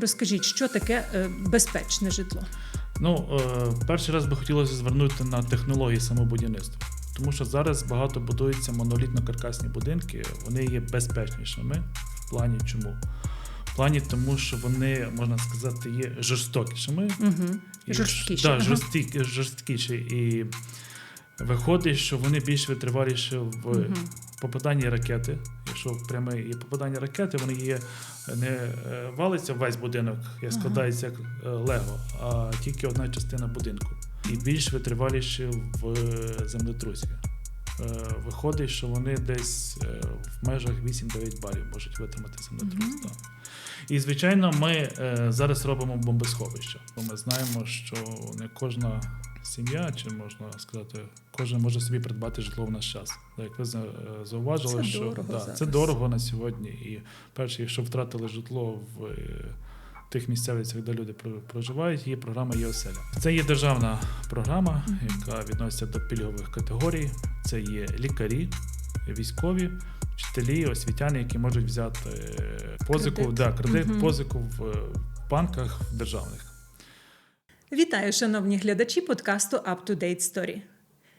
Розкажіть, що таке е, безпечне житло? Ну, е, перший раз би хотілося звернути на технології самобудівництва. Тому що зараз багато будуються монолітно-каркасні будинки, вони є безпечнішими в плані чому? В плані тому, що вони, можна сказати, є жорстокішими. Угу. І Жорсткіші, Да, жорсткі, жорсткіші. І виходить, що вони більш витриваліші в Мгм. попаданні ракети. Якщо пряме є попадання ракети, вони є не е, валиться весь будинок, як складається як е, лего, а тільки одна частина будинку. І більш витриваліші в землетрусі. Е, Виходить, що вони десь в межах 8-9 балів можуть витримати землетрус. Так. І звичайно, ми зараз робимо бомбосховища, бо ми знаємо, що не кожна сім'я, чи можна сказати, кожен може собі придбати житло в наш час. Як ви е, зауважили, Це що дорого да, зараз. це дорого на сьогодні. І перше, якщо втратили житло в е, тих місцевостях, де люди про- проживають, є програма є оселя. Це є державна програма, яка відноситься до пільгових категорій. Це є лікарі, військові, вчителі, освітяни, які можуть взяти е, позику, Кредит. Да, кредит, Мгм. позику в банках державних. Вітаю, шановні глядачі подкасту Up to Date Story.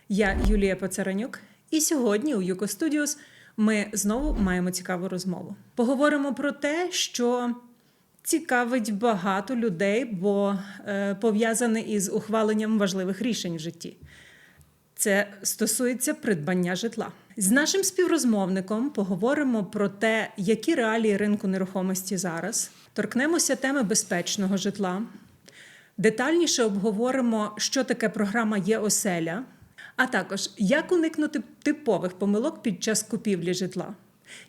Я Юлія Поцаранюк, і сьогодні у Юко Studios ми знову маємо цікаву розмову. Поговоримо про те, що цікавить багато людей, бо е, пов'язане із ухваленням важливих рішень в житті. Це стосується придбання житла. З нашим співрозмовником поговоримо про те, які реалії ринку нерухомості зараз. Торкнемося теми безпечного житла, Детальніше обговоримо, що таке програма є оселя, а також як уникнути типових помилок під час купівлі житла,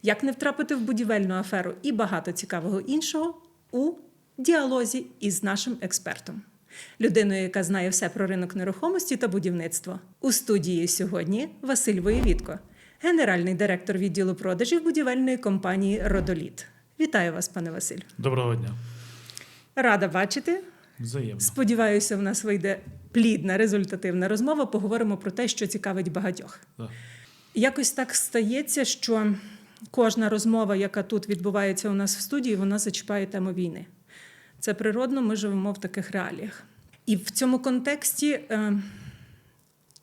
як не втрапити в будівельну аферу і багато цікавого іншого у діалозі із нашим експертом, людиною, яка знає все про ринок нерухомості та будівництво. У студії сьогодні Василь Воєвідко, генеральний директор відділу продажів будівельної компанії Родоліт. Вітаю вас, пане Василь. Доброго дня. Рада бачити. Взаємно. Сподіваюся, в нас вийде плідна, результативна розмова. Поговоримо про те, що цікавить багатьох. Да. Якось так стається, що кожна розмова, яка тут відбувається у нас в студії, вона зачіпає тему війни. Це природно, ми живемо в таких реаліях. І в цьому контексті е,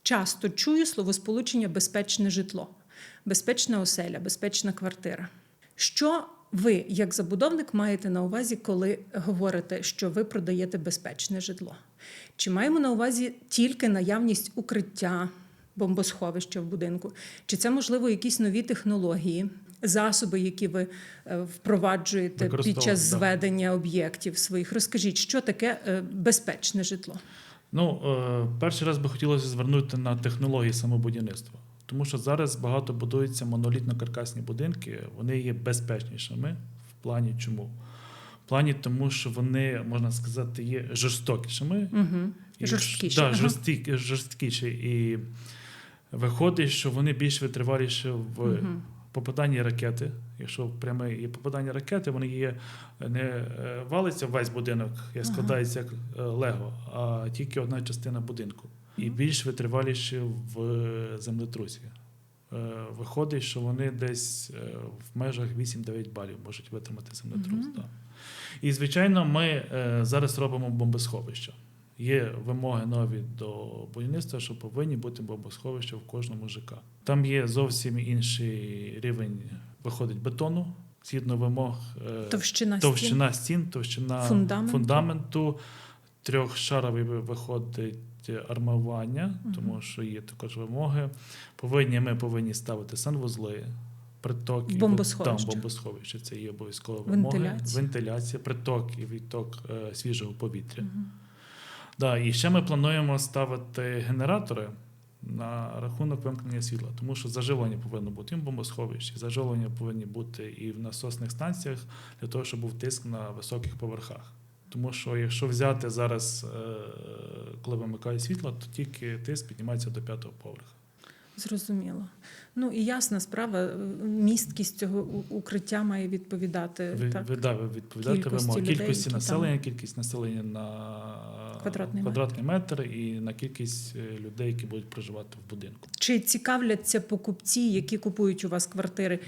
часто чую словосполучення безпечне житло, безпечна оселя, безпечна квартира. Що ви, як забудовник, маєте на увазі, коли говорите, що ви продаєте безпечне житло? Чи маємо на увазі тільки наявність укриття, бомбосховища в будинку? Чи це можливо якісь нові технології, засоби, які ви е, впроваджуєте під час да. зведення об'єктів своїх? Розкажіть, що таке е, безпечне житло? Ну, е, перший раз би хотілося звернути на технології самобудівництва. Тому що зараз багато будуються монолітно-каркасні будинки, вони є безпечнішими в плані чому? В плані тому, що вони, можна сказати, є жорстокішими. Угу. І Жорсткіші. Да, жорсткі, жорсткіші. І виходить, що вони більш витриваліші в Мгм. попаданні ракети. Якщо пряме є попадання ракети, вони є не е, валиться весь будинок, як складається як е, лего, а тільки одна частина будинку. І більш витриваліші в землетрусі. Е, Виходить, що вони десь е, в межах 8-9 балів можуть витримати землетрус. Да. І, звичайно, ми е, зараз робимо бомбосховища. Є вимоги нові до будівництва, що повинні бути бомбосховища в кожному ЖК. Там є зовсім інший рівень виходить бетону, згідно вимог Товщина, стін. товщина стін, товщина Фундаменту. фундаменту, трьохшаровий ви- виходить армування, Мгм. тому що є також вимоги. Повинні, ми повинні ставити санвузли, приток і Там бомбосховище. Це є обов'язкова вимоги. Вентиляція. Вентиляція, приток і відток е, свіжого повітря. Мгм. Да, і ще ми плануємо ставити генератори на рахунок вимкнення світла, тому що заживлення повинно бути і в бомбосховищі, заживлення повинні бути і в насосних станціях для того, щоб був тиск на високих поверхах. Тому що якщо взяти зараз, е, коли вимикає світло, то тільки тиск піднімається до п'ятого поверха. Зрозуміло. Ну і ясна справа, е, місткість цього укриття має відповідати Ви, так. ви, да, ви відповідаєте Кількості вимоги людей, кількості які населення, кількість населення на Квадратний квадратний метр і на кількість е, людей, які будуть проживати в будинку. Чи цікавляться покупці, які купують у вас квартири,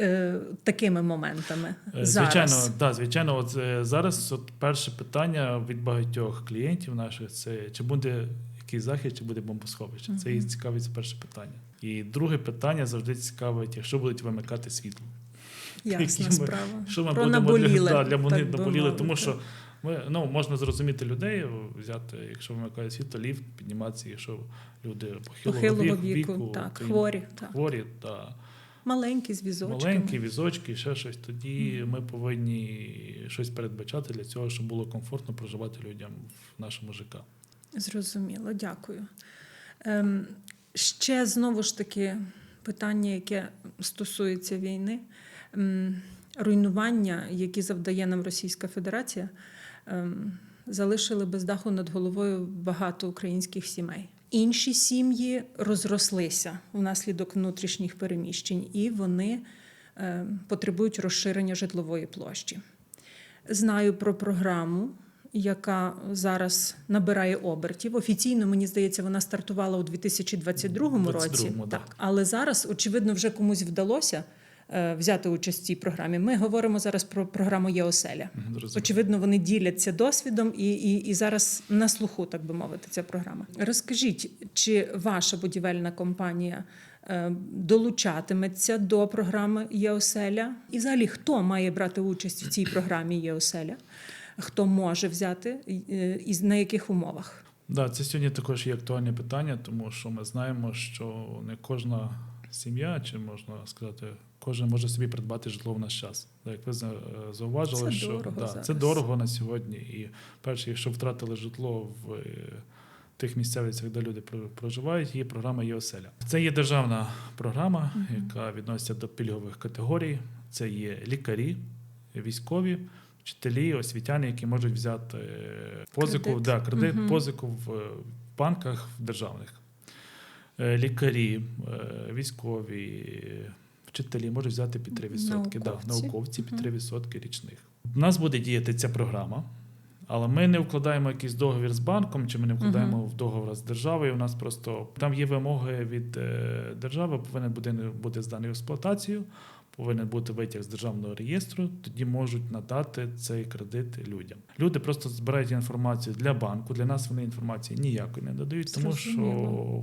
е, такими моментами Е, зараз? Звичайно, да, звичайно, от е, зараз от перше питання від багатьох клієнтів наших це чи буде якийсь захід, чи буде бомбосховище. Це їх цікавить перше питання. І друге питання завжди цікавить, якщо будуть вимикати світло. Ясна ми- справа. Що ми Про будемо для вони наболіли, тому що ми ну можна зрозуміти людей, взяти, якщо вимикає світло, ліфт, підніматися, якщо люди похилого, Похилого вік- віку, віку, так, хворі, так. хворі та Маленькі з візочками. маленькі візочки, ще щось. Тоді ми повинні щось передбачати для цього, щоб було комфортно проживати людям в нашому ЖК. Зрозуміло, дякую. Ем, ще знову ж таки питання, яке стосується війни. Ем, руйнування, які завдає нам Російська Федерація, ем, залишили без даху над головою багато українських сімей. Інші сім'ї розрослися внаслідок внутрішніх переміщень, і вони ем, потребують розширення житлової площі. Знаю про програму, яка зараз набирає обертів. Офіційно, мені здається, вона стартувала у 2022 році. 22-му, да. Так, але зараз, очевидно, вже комусь вдалося е, взяти участь в цій програмі. Ми говоримо зараз про програму ЄОСЕЛЯ. Очевидно, вони діляться досвідом і, і, і зараз на слуху, так би мовити, ця програма. Розкажіть, чи ваша будівельна компанія е, долучатиметься до програми ЄОСЕЛЯ? І взагалі, хто має брати участь в цій програмі ЄОСЕЛЯ? Хто може взяти е, і на яких умовах? Да, це сьогодні також є актуальне питання, тому що ми знаємо, що не кожна сім'я, чи можна сказати, кожен може собі придбати житло в наш час. Як ви е, зауважили, Це що дорого да, зараз. це дорого на сьогодні. І перше, якщо втратили житло в е, тих місцевостях, де люди проживають, є програма ЄОСЕЛЯ. Це є державна програма, яка відноситься до пільгових категорій. Це є лікарі, військові. Вчителі, освітяни, які можуть взяти е, позику, Кредит. Да, кредит, Мгм. позику в банках в державних. Лікарі, військові, вчителі можуть взяти під 3%. Да, Науковці. науковці під Мгм. 3% річних. У нас буде діяти ця програма, але ми не вкладаємо якийсь договір з банком, чи ми не вкладаємо Мгм. в договір з державою. У нас просто там є вимоги від е, держави, повинен будинок бути зданий в експлуатацію, повинен бути витяг з державного реєстру, тоді можуть надати цей кредит людям. Люди просто збирають інформацію для банку. Для нас вони інформації ніякої не надають, тому що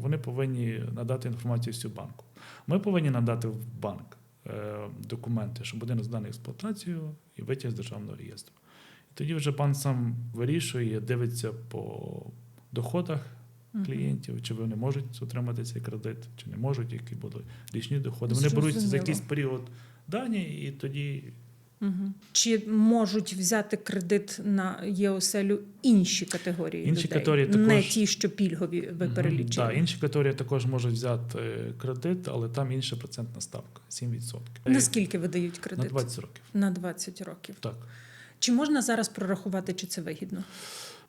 вони повинні надати інформацію всю банку. Ми повинні надати в банк е, документи, що будинок зданий експлуатацію і витяг з державного реєстру. І тоді вже банк сам вирішує, дивиться по доходах. Клієнтів, чи вони можуть отримати цей кредит, чи не можуть, які будуть річні доходи. Вони беруть за якийсь період дані, і тоді Мгм. Чи можуть взяти кредит на ЄОСЕЛю інші категорії Інші людей? категорії не ті, що пільгові ви перелічили? Да, інші категорії також можуть взяти е, кредит, але там інша процентна ставка 7%. Наскільки видають кредит? На 20 років. На 20 років. Так. Чи можна зараз прорахувати, чи це вигідно?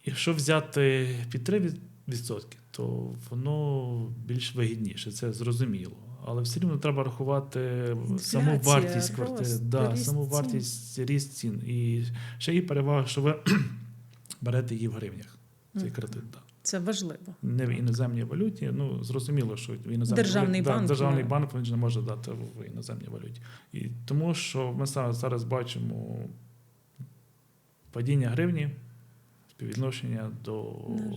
Якщо взяти під 3%, то воно більш вигідніше, це зрозуміло. Але все рівно треба рахувати саму вартість квартири, рост, да, саму вартість ріст цін. І ще є перевага, що ви берете її в гривнях. Цей кредит. Да. Це важливо. Не в іноземній валюті. Ну зрозуміло, що в іноземній Державний валюті, банк, да, державний ну. банк він не може дати в іноземній валюті. І тому що ми зараз бачимо падіння гривні, співвідношення до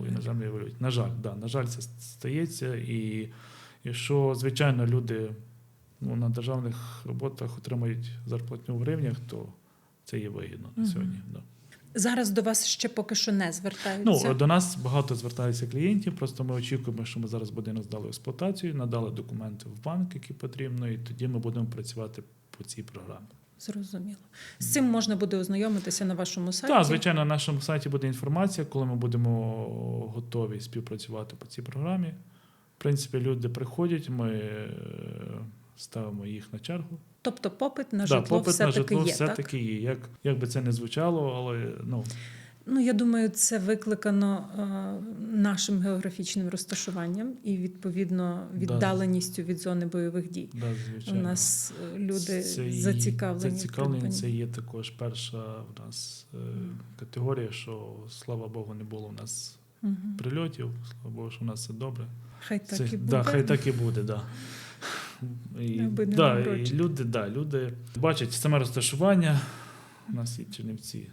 іноземної валюти. На жаль, да, на жаль, це стається. І якщо, звичайно, люди ну, на державних роботах отримують зарплатню в гривнях, то це є вигідно на сьогодні. Да. Зараз до вас ще поки що не звертаються. Ну, до нас багато звертаються клієнтів. Просто ми очікуємо, що ми зараз будинок здали експлуатацію, надали документи в банк, які потрібно, і тоді ми будемо працювати по цій програмі. Зрозуміло. З цим можна буде ознайомитися на вашому сайті. Так, звичайно, на нашому сайті буде інформація, коли ми будемо готові співпрацювати по цій програмі. В принципі, люди приходять, ми е, ставимо їх на чергу. Тобто попит на Да, житло попит на все-таки житло є, все-таки є. Як, як би це не звучало, але ну, Ну, я думаю, це викликано е, нашим географічним розташуванням і відповідно віддаленістю від зони бойових дій. да, У звичайно. нас е, люди Це зацікавлені. Зацікавлені це є також перша в нас е, категорія, що слава Богу, не було в нас Мгм. прильотів. Слава Богу, що в нас все добре. Хай так це, і буде. Да, хай так і буде, да. І, да, і люди, да, люди бачать саме розташування. У нас є Чернівці.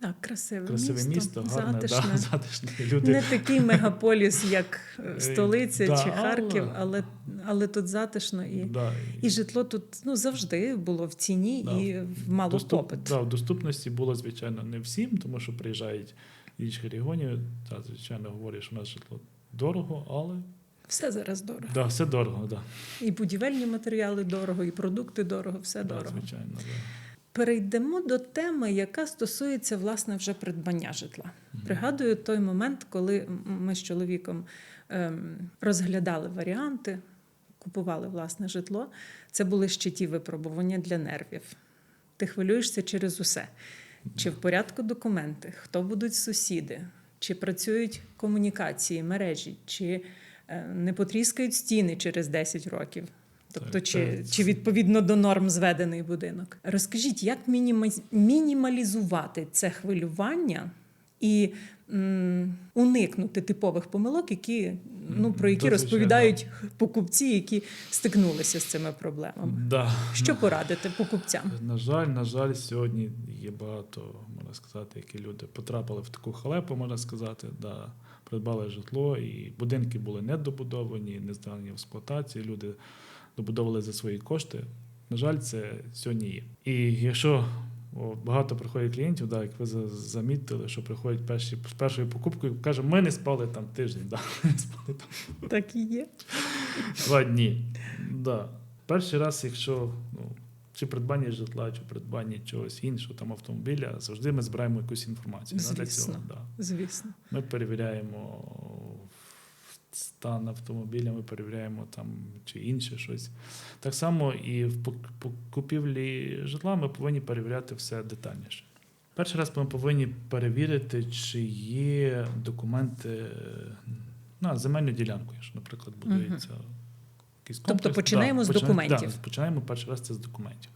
Так, красиве, Красиве місто, гарне, затишне. Да, затишне. Люди Не такий мегаполіс, як е, Е, столиця да, чи Харків, але- але, тут затишно і, да, і житло тут ну, завжди було в ціні Да. і мало доступ, попит. Да, в доступності було, звичайно, не всім, тому що приїжджають інших регіонів. Та, звичайно, говорять, що у нас житло дорого, але Все зараз дорого. да, все дорого, да. І будівельні матеріали дорого, і продукти дорого, все да, дорого. звичайно. Да. Перейдемо до теми, яка стосується власне вже придбання житла. Пригадую той момент, коли ми з чоловіком ем, розглядали варіанти, купували власне житло. Це були ще ті випробування для нервів. Ти хвилюєшся через усе. Чи в порядку документи, хто будуть сусіди, чи працюють комунікації, мережі, чи е, не потріскають стіни через 10 років. Тобто, чи, чи відповідно до норм зведений будинок. Розкажіть, як мінімаз- мінімалізувати це хвилювання і м, уникнути типових помилок, які, ну, про які звичайно. розповідають покупці, які стикнулися з цими проблемами. Да. Що порадити покупцям? На жаль, на жаль, сьогодні є багато, можна сказати, які люди потрапили в таку халепу, можна сказати, да, придбали житло, і будинки були недобудовані, не здані в експлуатацію. Люди добудовували за свої кошти. На жаль, це сьогодні є. І якщо о, багато приходить клієнтів, да, як ви замітили, що приходять перші з першою покупкою, каже, ми не спали там тиждень, да, не спали там Так і є. Два дні. Да. Перший раз, якщо ну, чи придбання житла, чи придбання чогось іншого, там автомобіля, завжди ми збираємо якусь інформацію. да, для цього, да. Звісно. Ми перевіряємо стан автомобіля, ми перевіряємо там чи інше щось. Так само і в купівлі житла ми повинні перевіряти все детальніше. Перший раз ми повинні перевірити, чи є документи на земельну ділянку, якщо, наприклад, будується якийсь Тобто комплекс. починаємо з почина- документів. Да, починаємо перший раз це з документів.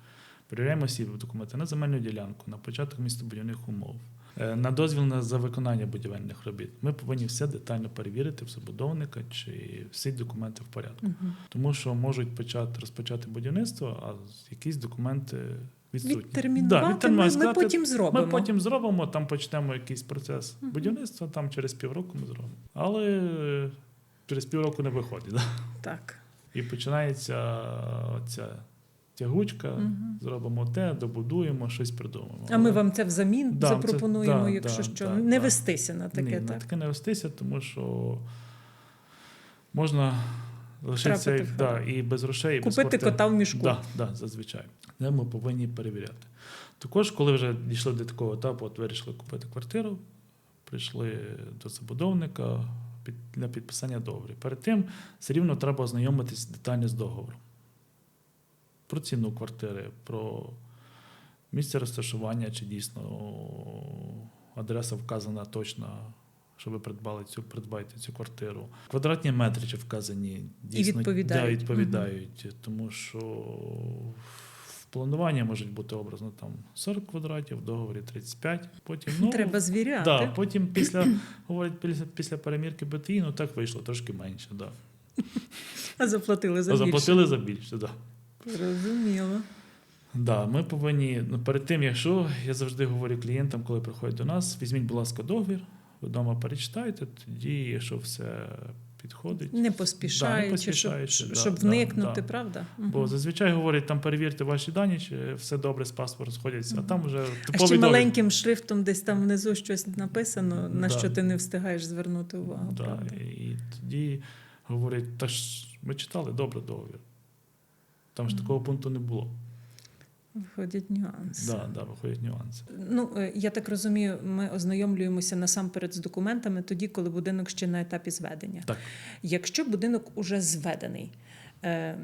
Перевіряємо всі документи на земельну ділянку, на початок містобудівних умов, е, на дозвіл на за виконання будівельних робіт. Ми повинні все детально перевірити в забудовника, чи всі документи в порядку. Мгм. Тому що можуть почати розпочати будівництво, а якісь документи відсутні. Відтермінувати ми, відтермінувати, ми сказати, потім зробимо. Ми потім зробимо, там почнемо якийсь процес Мгм. будівництва, там через півроку ми зробимо. Але е, через півроку не виходить. Да? Так. І починається ця тягучка, Мгм. зробимо те, добудуємо, щось придумаємо. А ми вам це взамін Да, це- запропонуємо, да, якщо да, що. да, не да. вестися на таке, Ні, на таке не вестися, тому що можна лишитися Трапити да, і без грошей, і без Купити кота в мішку. Да, да, зазвичай. Це ми повинні перевіряти. Також, коли вже дійшли до такого етапу, от вирішили купити квартиру, прийшли до забудовника під, для підписання договору. Перед тим все рівно треба ознайомитись детально з договором. Про ціну квартири, про місце розташування, чи дійсно адреса вказана точно, що ви придбали цю, придбаєте цю квартиру. Квадратні метри чи вказані дійсно відповідають. Да, відповідають. Тому що в плануванні можуть бути образно там 40 квадратів, в договорі 35. Потім ну, Треба звіряти. Да, потім після говорять після, після перемірки БТІ, ну так вийшло трошки менше. Да. А заплатили за А більше. заплатили за більше. Да. Зрозуміло. Да, ми повинні ну, перед тим, якщо я завжди говорю клієнтам, коли приходять до нас, візьміть, будь ласка, договір, ви вдома перечитайте, тоді, якщо все підходить. Не поспішаючи, поспішаючи, щоб, да, щоб да, вникнути, да. правда? Бо зазвичай говорять, там перевірте ваші дані, чи все добре з паспортом сходяться, а там вже А типовий ще договір. маленьким шрифтом десь там внизу щось написано, на Да. що ти не встигаєш звернути увагу. Да, правда? і тоді говорять, та ж ми читали добре договір. Там ж такого пункту не було. Виходять нюанси. Да, да, виходять нюанси. Ну, е, я так розумію, ми ознайомлюємося насамперед з документами тоді, коли будинок ще на етапі зведення. Так. Якщо будинок уже зведений, е,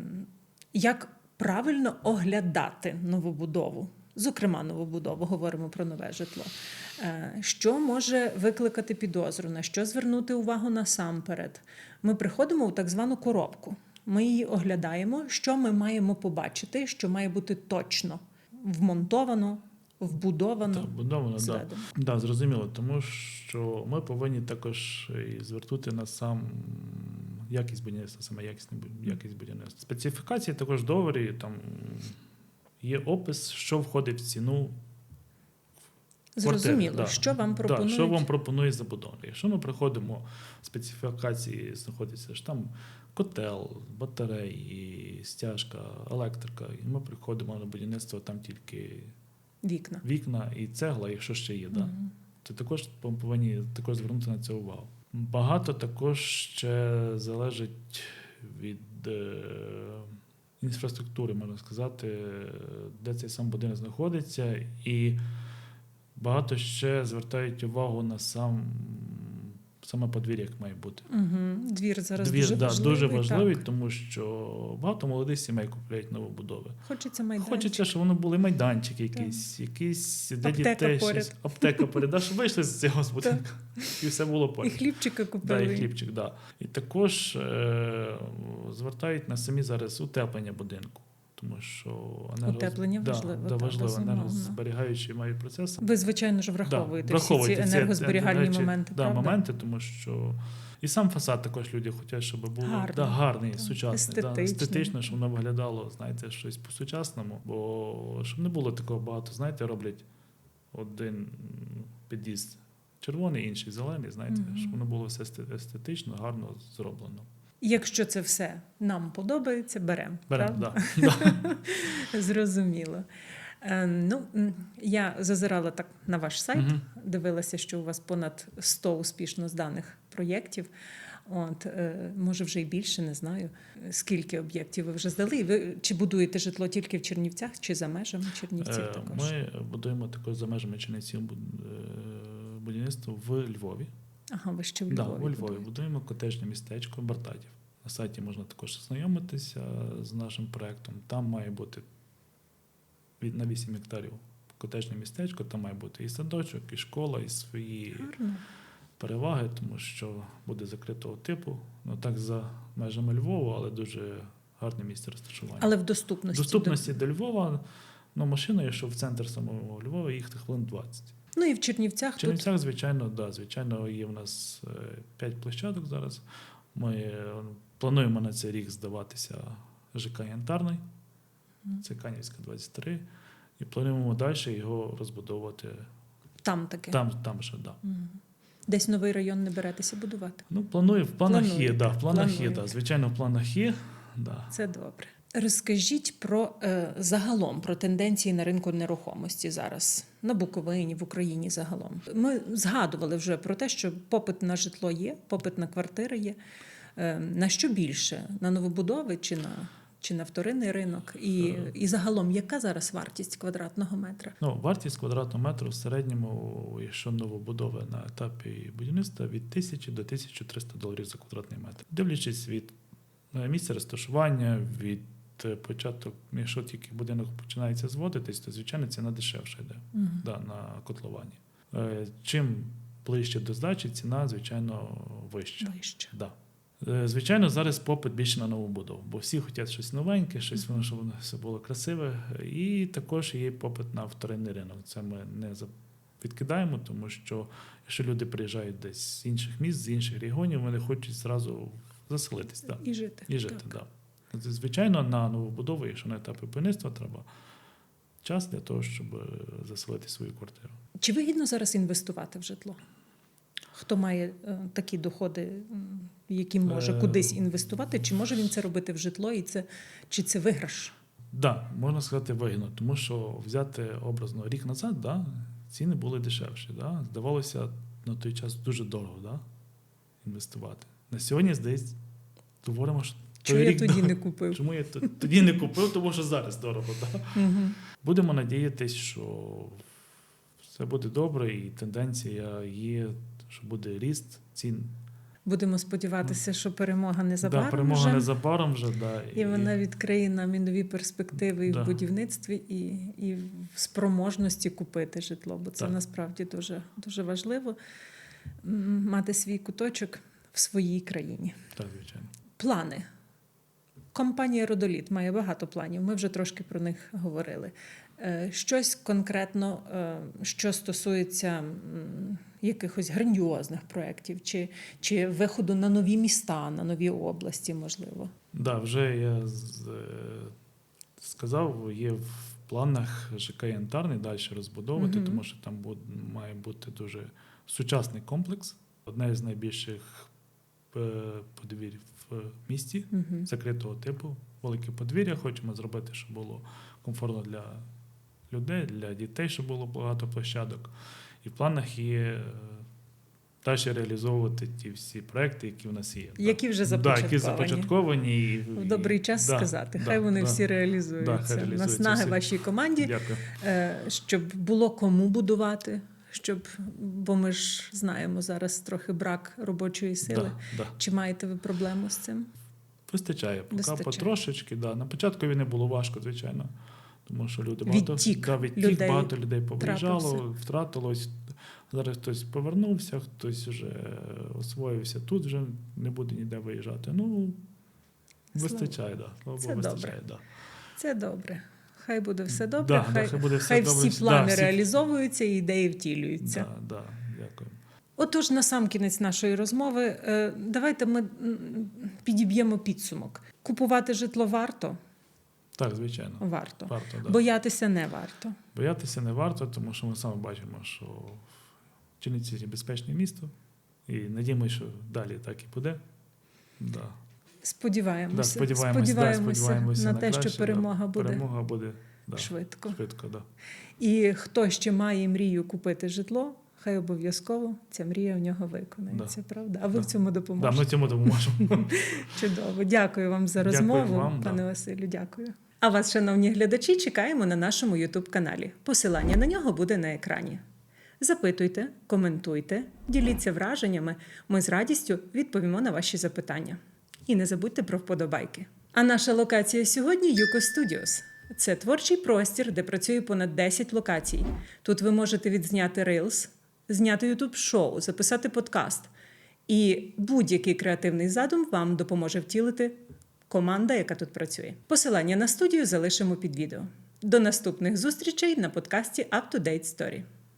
як правильно оглядати новобудову? Зокрема, новобудову, говоримо про нове житло. Е, Що може викликати підозру, на що звернути увагу насамперед? Ми приходимо у так звану коробку. Ми її оглядаємо, що ми маємо побачити, що має бути точно вмонтовано, вбудовано. Так, будовано, да. Да, зрозуміло, тому що ми повинні також і звернути на сам якість будівництва, саме якісне якість будівництва. Специфікації також договорі там є опис, що входить в ціну. Квартири, Зрозуміло, да. що вам Да, що вам пропонує забудовник. Якщо ми приходимо в специфікації, знаходиться ж там котел, батареї, стяжка, електрика, і ми приходимо на будівництво, там тільки Вікна. вікна і цегла, якщо ще є. Да? Мгм. то також повинні також звернути на це увагу. Багато також ще залежить від е, інфраструктури, можна сказати, де цей сам будинок знаходиться, і багато ще звертають увагу на сам саме подвір'я, як має бути. Угу. Двір зараз Двір дуже да, важливий. дуже важливий, Так. тому що багато молодих сімей купляють новобудови. Хочеться майданчик. Хочеться, щоб воно були майданчики якісь, якісь де Аптека дітей поряд. щось, аптека поряд, да, щоб вийшли з цього з будинку, і все було І поряд. хлібчика Да, і хлібчик, да. І також е, звертають на самі зараз утеплення будинку. Тому що енерго- Утеплення да, важливо, Да, важливо енергозберігаючі мають процеси. Ви, звичайно ж, враховуєте, всі ці враховуйте ці енергозберігальні речі, моменти. Да, правда? моменти, тому що і сам фасад також люди хочуть, щоб був Гарний, да, гарний, так, сучасний, да, естетично, щоб воно виглядало, знаєте, щось по-сучасному. Бо щоб не було такого багато, знаєте, роблять один під'їзд червоний, інший зелений, знаєте, Мгм. щоб воно було все естетично, гарно зроблено. Якщо це все нам подобається, беремо. Правда? да. Зрозуміло. Е, ну, я зазирала так на ваш сайт, Мгм. дивилася, що у вас понад 100 успішно зданих проєктів. От, е, може, вже й більше, не знаю. Скільки об'єктів ви вже здали? Ви чи будуєте житло тільки в Чернівцях, чи за межами Чернівців Е, також? Ми будуємо також за межами Чернівців буд- будівництво в Львові. Ага, ви ще в Да, Львові. у Львові будуєте. будуємо котежне містечко Бартатів. На сайті можна також ознайомитися з нашим проектом. Там має бути на 8 гектарів котежне містечко, там має бути і садочок, і школа, і свої Гарно. переваги, тому що буде закритого типу. Ну так за межами Львова, але дуже гарне місце розташування. Але в доступності. Доступності до Львова, ну машиною, якщо в центр самого Львова, їхати хвилин 20. Ну і в Чернівцях В тут Чернівцях, звичайно, да, звичайно, є в нас 5 площадок зараз. Ми е, плануємо на цей рік здаватися ЖК Янтарний, це Канівська 23. І плануємо далі його розбудовувати там таке. там, там ще, да. Мгм. Десь новий район не беретеся будувати. Ну, планую, в планах є, да, в планах є, да, звичайно, в планах є. Да. Це добре. Розкажіть про е, загалом про тенденції на ринку нерухомості зараз на Буковині, в Україні загалом. Ми згадували вже про те, що попит на житло є, попит на квартири є. Е, на що більше? На новобудови чи на, чи на вторинний ринок? І, Е. і загалом, яка зараз вартість квадратного метра? Ну, вартість квадратного метру в середньому, якщо новобудова на етапі будівництва, від 1000 до 1300 доларів за квадратний метр. Дивлячись від місця розташування, від е, початку, якщо тільки будинок починається зводитись, то звичайно ціна дешевша йде Мгм. да, на котловані. Е, Чим ближче до здачі, ціна, звичайно, вища. Вище. Да. Е, Звичайно, зараз попит більше на нову будову, бо всі хочуть щось новеньке, щось воно, щоб воно все було красиве. І також є попит на вторинний ринок. Це ми не відкидаємо, тому що якщо люди приїжджають десь з інших міст, з інших регіонів, вони хочуть зразу заселитись да, І жити. і жити. Так. Да. Звичайно, на нову будову, якщо на етапі будівництва, треба час для того, щоб е, заселити свою квартиру. Чи вигідно зараз інвестувати в житло? Хто має е, такі доходи, які може Е, кудись інвестувати, чи може він це робити в житло, і це чи це виграш? Да, можна сказати вигідно, тому що взяти образно рік назад, да, ціни були дешевші. Да? Здавалося на той час дуже дорого да, інвестувати. На сьогодні, здається, говоримо, що Той я тоді не купив? чому я тоді не купив, тому що зараз дорого. Да? Угу. Будемо надіятися, що все буде добре, і тенденція є, що буде ріст цін. Будемо сподіватися, що перемога незабаром да, перемога вже, незабаром вже. Да, і вона відкриє нам і нові перспективи і Да. в будівництві, і, і в спроможності купити житло, бо це Так. насправді дуже, дуже важливо мати свій куточок в своїй країні. Так, звичайно. Плани. Компанія Родоліт має багато планів. Ми вже трошки про них говорили. Е, Щось конкретно, е, що стосується якихось грандіозних проєктів, чи, чи виходу на нові міста, на нові області, можливо. Да, вже я е, сказав, є в планах ЖК Янтарний далі розбудовувати, Мгм. тому що там буде, має бути дуже сучасний комплекс, одне з найбільших подвір'їв в місті. Угу. закритого типу, велике подвір'я. Хочемо зробити, щоб було комфортно для людей, для дітей, щоб було багато площадок. І в планах є е, далі реалізовувати ті всі проекти, які в нас є. Які вже Да, започатковані. які започатковані. І, В добрий час да, сказати. да, Хай вони да. всі реалізуються. Да, хай реалізуються Наснаги всі. вашій команді, Дякую. е, щоб було кому будувати, щоб, бо ми ж знаємо зараз трохи брак робочої сили. Да, да. Чи маєте ви проблему з цим? Вистачає, поки Вистачає. потрошечки. Да. На початку не було важко, звичайно. Тому що люди багато Відтік да, відтік, людей багато людей повиїжджало, трапився. втратилось. Зараз хтось повернувся, хтось вже освоївся. Тут вже не буде ніде виїжджати. Ну, вистачає, да. Слава Богу, добре. вистачає, да. Це добре. Хай буде все добре, Да, да, хай, хай буде все хай добре. всі Да, плани всі- реалізовуються і ідеї втілюються. Да, да, дякую. Отож, на сам кінець нашої розмови, е, давайте ми підіб'ємо підсумок. Купувати житло варто? Так, звичайно. Варто. Варто, да. Боятися не варто. Боятися не варто, тому що ми саме бачимо, що Чернівці – безпечне місто. І надіємося, що далі так і буде. Да. Сподіваємося, Да, сподіваємося, сподіваємося, да, сподіваємося на на те, краще, що перемога да. буде Перемога буде да, швидко. швидко. Да. І хто ще має мрію купити житло, хай обов'язково ця мрія в нього виконається, правда? А ви Да. в цьому Да, допоможете. ми цьому допоможемо. Чудово. Дякую вам за Дякую розмову, вам, пане да. Василю. Дякую. А вас, шановні глядачі, чекаємо на нашому youtube каналі. Посилання на нього буде на екрані. Запитуйте, коментуйте, діліться враженнями. Ми з радістю відповімо на ваші запитання. І не забудьте про вподобайки. А наша локація сьогодні Юко Studios. Це творчий простір, де працює понад 10 локацій. Тут ви можете відзняти Reels, зняти youtube шоу записати подкаст. І будь-який креативний задум вам допоможе втілити команда, яка тут працює. Посилання на студію залишимо під відео. До наступних зустрічей на подкасті Up Story.